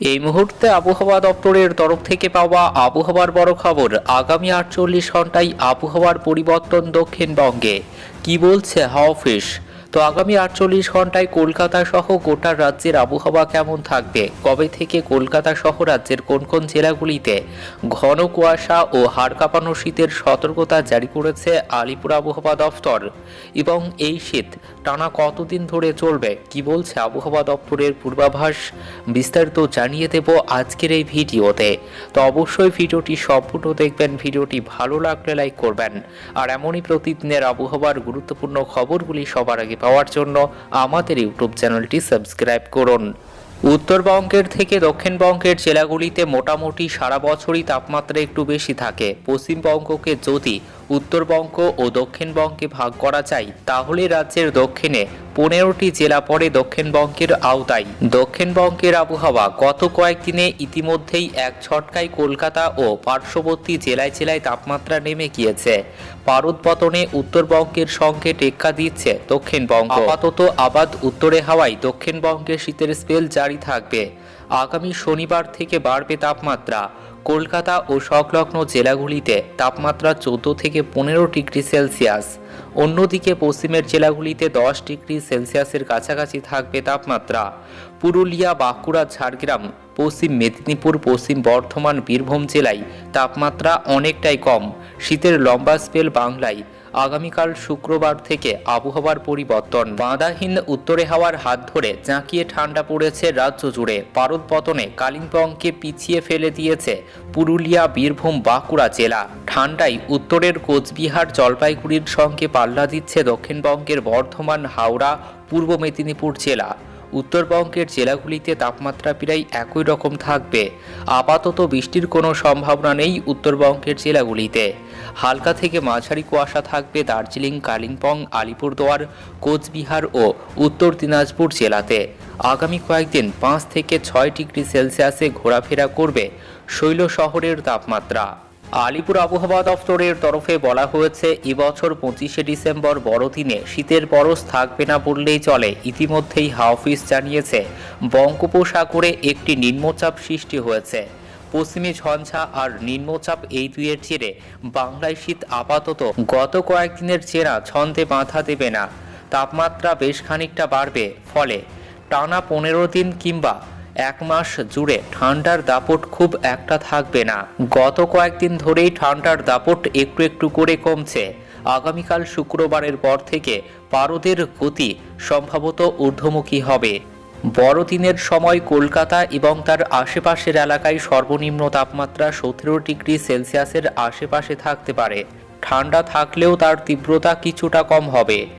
এই মুহূর্তে আবহাওয়া দপ্তরের তরফ থেকে পাওয়া আবহাওয়ার বড় খবর, আগামী আটচল্লিশ ঘন্টায় আবহাওয়ার পরিবর্তন দক্ষিণবঙ্গে। কি বলছে হাওয়া অফিস? তো আগামী আটচল্লিশ ঘন্টায় কলকাতা সহ গোটা রাজ্যের আবহাওয়া কেমন থাকবে? কবে থেকে কলকাতা সহ রাজ্যের কোন কোন জেলাগুলিতে ঘন কুয়াশা ও হাড় কাঁপানো শীতের সতর্কতা জারি করেছে আলিপুর আবহাওয়া দফতর এবং এই শীত টানা কতদিন ধরে চলবে? কি বলছে আবহাওয়া দপ্তরের পূর্বাভাস? বিস্তারিত জানিয়ে দেব আজকের এই ভিডিওতে। তো অবশ্যই ভিডিওটি সম্পূর্ণ দেখবেন, ভিডিওটি ভালো লাগলে লাইক করবেন। আর এমনই প্রতিদিনের আবহাওয়ার গুরুত্বপূর্ণ খবরগুলি সবার আগে পাওয়ার জন্য আমাদের ইউটিউব চ্যানেলটি সাবস্ক্রাইব করুন। উত্তরবঙ্গের থেকে দক্ষিণবঙ্গের জেলাগুলিতে মোটামুটি সারা বছরই তাপমাত্রা একটু বেশি থাকে। পশ্চিমবঙ্গকে যদি উত্তরবঙ্গ ও দক্ষিণবঙ্গে ভাগ করা যায়, তাহলে রাজ্যের দক্ষিণে পনেরোটি জেলা পড়ে দক্ষিণবঙ্গের আওতায়। দক্ষিণবঙ্গের আবহাওয়া গত কয়েকদিনে ইতিমধ্যেই এক ছটকায় কলকাতা ও পার্শ্ববর্তী জেলায় জেলায় তাপমাত্রা নেমে গিয়েছে। পারদপতনে উত্তরবঙ্গের সঙ্গে টেক্কা দিচ্ছে দক্ষিণবঙ্গ। আপাতত আবাদ উত্তরে হাওয়ায় দক্ষিণবঙ্গে শীতের স্পেল জারি থাকবে। আগামী শনিবার থেকে বাড়বে তাপমাত্রা। কলকাতা ও সংলগ্ন জেলাগুলিতে তাপমাত্রা চোদ্দ থেকে পনেরো ডিগ্রি সেলসিয়াস। অন্যদিকে পশ্চিমের জেলাগুলিতে দশ ডিগ্রি সেলসিয়াসের কাছাকাছি থাকবে তাপমাত্রা। পুরুলিয়া, বাঁকুড়া, ঝাড়গ্রাম, পশ্চিম মেদিনীপুর, পশ্চিম বর্ধমান, বীরভূম জেলায় তাপমাত্রা অনেকটাই কম। শীতের লম্বা স্পেল বাংলায় আগামীকাল শুক্রবার থেকে আবহাওয়ার পরিবর্তন। বাঁধাহীন উত্তরে হাওয়ার হাত ধরে জাঁকিয়ে ঠান্ডা পড়েছে রাজ্য জুড়ে। পারদ পতনে কালিম্পংকে পিছিয়ে ফেলে দিয়েছে পুরুলিয়া, বীরভূম, বাঁকুড়া জেলা। ঠান্ডায় উত্তরের কোচবিহার, জলপাইগুড়ির সঙ্গে পাল্লা দিচ্ছে দক্ষিণবঙ্গের বর্ধমান, হাওড়া, পূর্ব মেদিনীপুর জেলা। উত্তরবঙ্গের জেলাগুলিতে তাপমাত্রা প্রায় একই রকম থাকবে। আপাতত বৃষ্টির কোনো সম্ভাবনা নেই উত্তরবঙ্গের জেলাগুলিতে। হালকা থেকে মাঝারি কুয়াশা থাকবে দার্জিলিং, কালিম্পং, আলিপুরদুয়ার, কোচবিহার ও উত্তর দিনাজপুর জেলাতে। আগামী কয়েকদিন পাঁচ থেকে ছয় ডিগ্রি সেলসিয়াসে ঘোরাফেরা করবে শৈল শহরের তাপমাত্রা। আলিপুর আবহাওয়া দফতরের তরফে বলা হয়েছে এবছর পঁচিশে ডিসেম্বর বড়দিনে শীতের পরশ থাকবে না বললেই চলে। ইতিমধ্যেই হাওফিস জানিয়েছে, বঙ্গোপসাগরে একটি নিম্নচাপ সৃষ্টি হয়েছে। পশ্চিমী ঝঞ্ঝা আর নিম্নচাপ এই দুইয়ের জেরে বাংলায় শীত আপাতত গত কয়েকদিনের চেনা ছন্দে বাঁধা দেবে না। তাপমাত্রা বেশ খানিকটা বাড়বে, ফলে টানা পনেরো দিন কিংবা এক মাস জুড়ে ঠান্ডার দাপট খুব একটা থাকবে না। গত কয়েকদিন ধরেই ঠান্ডার দাপট একটু একটু করে কমছে। আগামীকাল শুক্রবারের পর থেকে পারদের গতি সম্ভবত ঊর্ধ্বমুখী হবে। বড়দিনের সময় কলকাতা এবং তার আশেপাশের এলাকায় সর্বনিম্ন তাপমাত্রা সতেরো ডিগ্রি সেলসিয়াসের আশেপাশে থাকতে পারে। ঠান্ডা থাকলেও তার তীব্রতা কিছুটা কম হবে।